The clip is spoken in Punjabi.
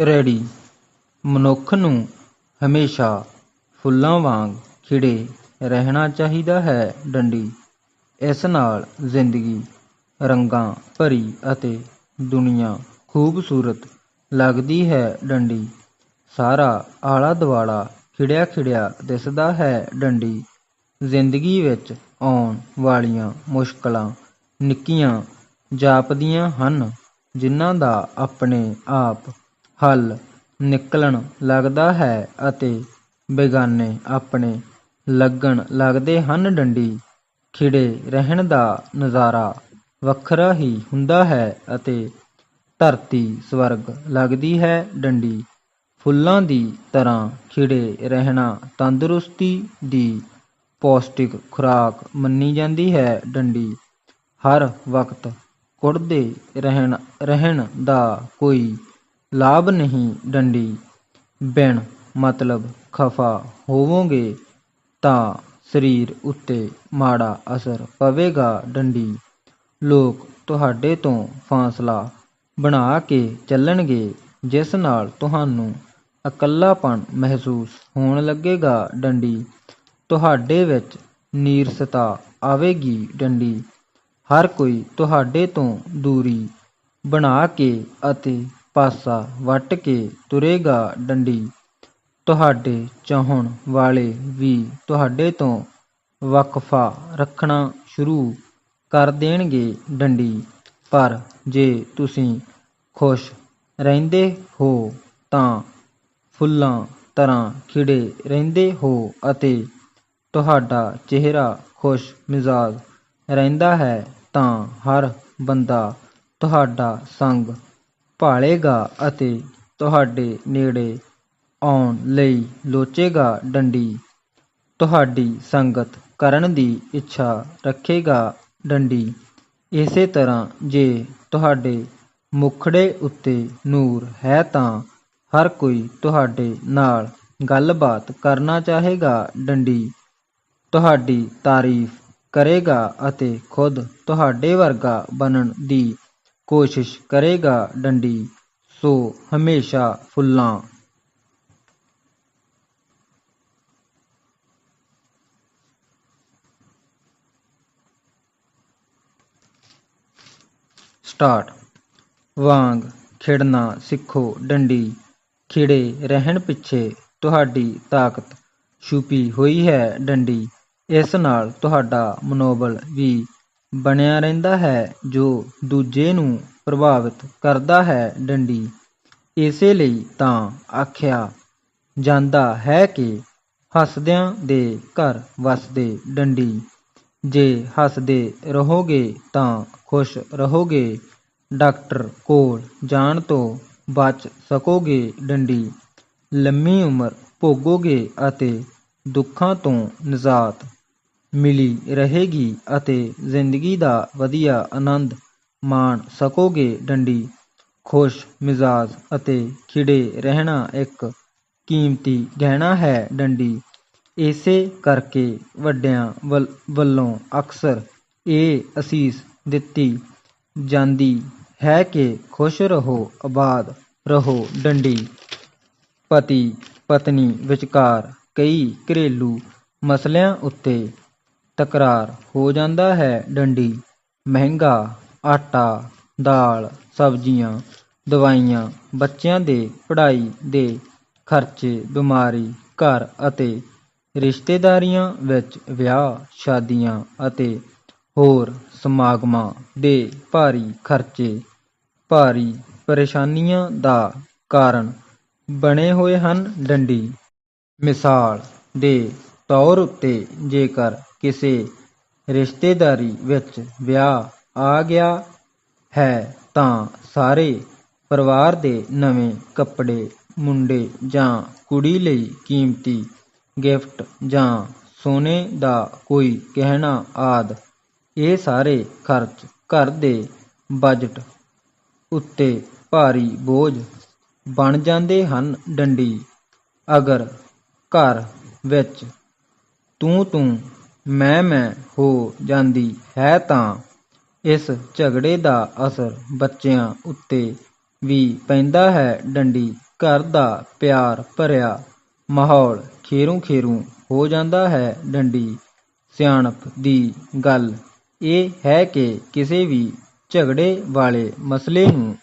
ਰੈਡੀ ਮਨੁੱਖ ਨੂੰ ਹਮੇਸ਼ਾ ਫੁੱਲਾਂ ਵਾਂਗ ਖਿੜੇ ਰਹਿਣਾ ਚਾਹੀਦਾ ਹੈ ਡੰਡੀ। ਇਸ ਨਾਲ ਜ਼ਿੰਦਗੀ, ਰੰਗਾਂ ਭਰੀ ਅਤੇ ਦੁਨੀਆ ਖੂਬਸੂਰਤ ਲੱਗਦੀ ਹੈ ਡੰਡੀ। ਸਾਰਾ ਆਲਾ ਦੁਆਲਾ ਖਿੜਿਆ ਖਿੜਿਆ ਦਿਸਦਾ ਹੈ ਡੰਡੀ। ਜ਼ਿੰਦਗੀ ਵਿੱਚ ਆਉਣ ਵਾਲੀਆਂ ਮੁਸ਼ਕਲਾਂ ਨਿੱਕੀਆਂ ਜਾਪਦੀਆਂ ਹਨ, ਜਿਨ੍ਹਾਂ ਦਾ ਆਪਣੇ ਆਪ ਹੱਲ ਨਿਕਲਣ ਲੱਗਦਾ ਹੈ ਅਤੇ ਬੇਗਾਨੇ ਆਪਣੇ ਲੱਗਣ ਲੱਗਦੇ ਹਨ ਡੰਡੀ। ਖਿੜੇ ਰਹਿਣ ਦਾ ਨਜ਼ਾਰਾ ਵੱਖਰਾ ਹੀ ਹੁੰਦਾ ਹੈ ਅਤੇ ਧਰਤੀ ਸਵਰਗ ਲੱਗਦੀ ਹੈ ਡੰਡੀ। ਫੁੱਲਾਂ ਦੀ ਤਰ੍ਹਾਂ ਖਿੜੇ ਰਹਿਣਾ ਤੰਦਰੁਸਤੀ ਦੀ ਪੌਸ਼ਟਿਕ ਖੁਰਾਕ ਮੰਨੀ ਜਾਂਦੀ ਹੈ ਡੰਡੀ। ਹਰ ਵਕਤ ਕੁੜਦੇ ਰਹਿਣ ਰਹਿਣ ਦਾ ਕੋਈ ਲਾਭ ਨਹੀਂ ਡੰਡੀ। ਬਿਨ ਮਤਲਬ ਖਫਾ ਹੋਵੋਗੇ ਤਾਂ ਸਰੀਰ ਉੱਤੇ ਮਾੜਾ ਅਸਰ ਪਵੇਗਾ ਡੰਡੀ। ਲੋਕ ਤੁਹਾਡੇ ਤੋਂ ਫਾਸਲਾ ਬਣਾ ਕੇ ਚੱਲਣਗੇ, ਜਿਸ ਨਾਲ ਤੁਹਾਨੂੰ ਇਕੱਲਾਪਣ ਮਹਿਸੂਸ ਹੋਣ ਲੱਗੇਗਾ ਡੰਡੀ। ਤੁਹਾਡੇ ਵਿੱਚ ਨੀਰਸਤਾ ਆਵੇਗੀ ਡੰਡੀ। ਹਰ ਕੋਈ ਤੁਹਾਡੇ ਤੋਂ ਦੂਰੀ ਬਣਾ ਕੇ ਅਤੇ ਪਾਸਾ ਵੱਟ ਕੇ ਤੁਰੇਗਾ ਡੰਡੀ। ਤੁਹਾਡੇ ਚਾਹਣ ਵਾਲੇ ਵੀ ਤੁਹਾਡੇ ਤੋਂ ਵਕਫਾ ਰੱਖਣਾ ਸ਼ੁਰੂ ਕਰ ਦੇਣਗੇ ਡੰਡੀ। ਪਰ ਜੇ ਤੁਸੀਂ ਖੁਸ਼ ਰਹਿੰਦੇ ਹੋ, ਤਾਂ ਫੁੱਲਾਂ ਤਰ੍ਹਾਂ ਖਿੜੇ ਰਹਿੰਦੇ ਹੋ ਅਤੇ ਤੁਹਾਡਾ ਚਿਹਰਾ ਖੁਸ਼ ਮਿਜ਼ਾਜ ਰਹਿੰਦਾ ਹੈ, ਤਾਂ ਹਰ ਬੰਦਾ ਤੁਹਾਡਾ ਸੰਗ ਭਾਲੇਗਾ ਅਤੇ ਤੁਹਾਡੇ ਨੇੜੇ ਆਉਣ ਲਈ ਲੋਚੇਗਾ ਡੰਡੀ। ਤੁਹਾਡੀ ਸੰਗਤ ਕਰਨ ਦੀ ਇੱਛਾ ਰੱਖੇਗਾ ਡੰਡੀ। ਇਸੇ ਤਰ੍ਹਾਂ ਜੇ ਤੁਹਾਡੇ ਮੁਖੜੇ ਉੱਤੇ ਨੂਰ ਹੈ ਤਾਂ ਹਰ ਕੋਈ ਤੁਹਾਡੇ ਨਾਲ ਗੱਲਬਾਤ ਕਰਨਾ ਚਾਹੇਗਾ ਡੰਡੀ। ਤੁਹਾਡੀ ਤਾਰੀਫ ਕਰੇਗਾ ਅਤੇ ਖੁਦ ਤੁਹਾਡੇ ਵਰਗਾ ਬਣਨ ਦੀ ਕੋਸ਼ਿਸ਼ ਕਰੇਗਾ ਡੰਡੀ। ਸੋ ਹਮੇਸ਼ਾ ਫੁੱਲਾਂ। ਸਟਾਰਟ। ਵਾਂਗ ਖਿੜਨਾ ਸਿੱਖੋ ਡੰਡੀ। ਖਿੜੇ ਰਹਿਣ ਪਿੱਛੇ ਤੁਹਾਡੀ ਤਾਕਤ ਛੁਪੀ ਹੋਈ ਹੈ ਡੰਡੀ। ਇਸ ਨਾਲ ਤੁਹਾਡਾ ਮਨੋਬਲ ਵੀ ਬਣਿਆ ਰਹਿੰਦਾ ਹੈ, ਜੋ ਦੂਜੇ ਨੂੰ ਪ੍ਰਭਾਵਿਤ ਕਰਦਾ ਹੈ ਡੰਡੀ। ਇਸੇ ਲਈ ਤਾਂ ਆਖਿਆ ਜਾਂਦਾ ਹੈ ਕਿ ਹੱਸਦਿਆਂ ਦੇ ਘਰ ਵਸਦੇ ਡੰਡੀ। ਜੇ ਹੱਸਦੇ ਰਹੋਗੇ ਤਾਂ ਖੁਸ਼ ਰਹੋਗੇ। ਡਾਕਟਰ ਕੋਲ ਜਾਣ ਤੋਂ ਬਚ ਸਕੋਗੇ ਡੰਡੀ। ਲੰਮੀ ਉਮਰ ਭੋਗੋਗੇ ਅਤੇ ਦੁੱਖਾਂ ਤੋਂ ਨਿਜਾਤ ਮਿਲੀ ਰਹੇਗੀ ਅਤੇ ਜ਼ਿੰਦਗੀ ਦਾ ਵਧੀਆ ਆਨੰਦ ਮਾਣ ਸਕੋਗੇ, ਡੰਡੀ। ਖੁਸ਼, ਮਿਜ਼ਾਜ ਅਤੇ ਖਿੜੇ ਰਹਿਣਾ ਇੱਕ ਕੀਮਤੀ ਗਹਿਣਾ ਹੈ, ਡੰਡੀ। ਇਸੇ ਕਰਕੇ ਵੱਡਿਆਂ ਵੱਲ- ਵੱਲੋਂ ਅਕਸਰ ਇਹ ਅਸੀਸ ਦਿੱਤੀ ਜਾਂਦੀ ਹੈ ਕਿ ਖੁਸ਼ ਰਹੋ, ਆਬਾਦ ਰਹੋ, ਡੰਡੀ। ਪਤੀ ਪਤਨੀ ਵਿਚਕਾਰ ਕਈ ਘਰੇਲੂ ਮਸਲਿਆਂ ਉੱਤੇ ਤਕਰਾਰ ਹੋ ਜਾਂਦਾ ਹੈ। ਡੰਡੀ, ਮਹਿੰਗਾ, ਆਟਾ, ਦਾਲ, ਸਬਜ਼ੀਆਂ, ਦਵਾਈਆਂ, ਬੱਚਿਆਂ ਦੇ ਪੜ੍ਹਾਈ ਦੇ ਖਰਚੇ, ਬਿਮਾਰੀ, ਘਰ ਅਤੇ ਰਿਸ਼ਤੇਦਾਰੀਆਂ ਵਿੱਚ ਵਿਆਹ, ਸ਼ਾਦੀਆਂ ਅਤੇ ਹੋਰ ਸਮਾਗਮਾਂ ਦੇ ਭਾਰੀ ਖਰਚੇ, ਭਾਰੀ ਪਰੇਸ਼ਾਨੀਆਂ ਦਾ ਕਾਰਨ ਬਣੇ ਹੋਏ ਹਨ। ਡੰਡੀ, ਮਿਸਾਲ ਦੇ ਤੌਰ ਉੱਤੇ ਜੇਕਰ ਕਿਸੇ ਰਿਸ਼ਤੇਦਾਰੀ ਵਿੱਚ ਵਿਆਹ ਆ ਗਿਆ ਹੈ ਤਾਂ ਸਾਰੇ ਪਰਿਵਾਰ ਦੇ ਨਵੇਂ ਕੱਪੜੇ, ਮੁੰਡੇ ਜਾਂ ਕੁੜੀ ਲਈ ਕੀਮਤੀ ਗਿਫਟ ਜਾਂ ਸੋਨੇ ਦਾ ਕੋਈ ਗਹਿਣਾ ਆਦਿ, ਇਹ ਸਾਰੇ ਖਰਚ ਘਰ ਦੇ ਬਜਟ ਉੱਤੇ ਭਾਰੀ ਬੋਝ ਬਣ ਜਾਂਦੇ ਹਨ। ਡੰਡੀ, ਅਗਰ ਘਰ ਵਿੱਚ ਤੂੰ ਤੂੰ ਮੈਂ ਮੈਂ ਹੋ ਜਾਂਦੀ ਹੈ ਤਾਂ। ਇਸ ਝਗੜੇ ਦਾ ਅਸਰ ਬੱਚਿਆਂ ਉੱਤੇ ਵੀ ਪੈਂਦਾ ਹੈ। ਡੰਡੀ ਘਰ ਦਾ ਪਿਆਰ ਭਰਿਆ ਮਾਹੌਲ ਖੇਰੂ ਖੇਰੂ ਹੋ ਜਾਂਦਾ ਹੈ। ਡੰਡੀ ਸਿਆਣਪ ਦੀ ਗੱਲ ਇਹ ਹੈ ਕਿ ਕਿਸੇ ਵੀ ਝਗੜੇ ਵਾਲੇ ਮਸਲੇ ਨੂੰ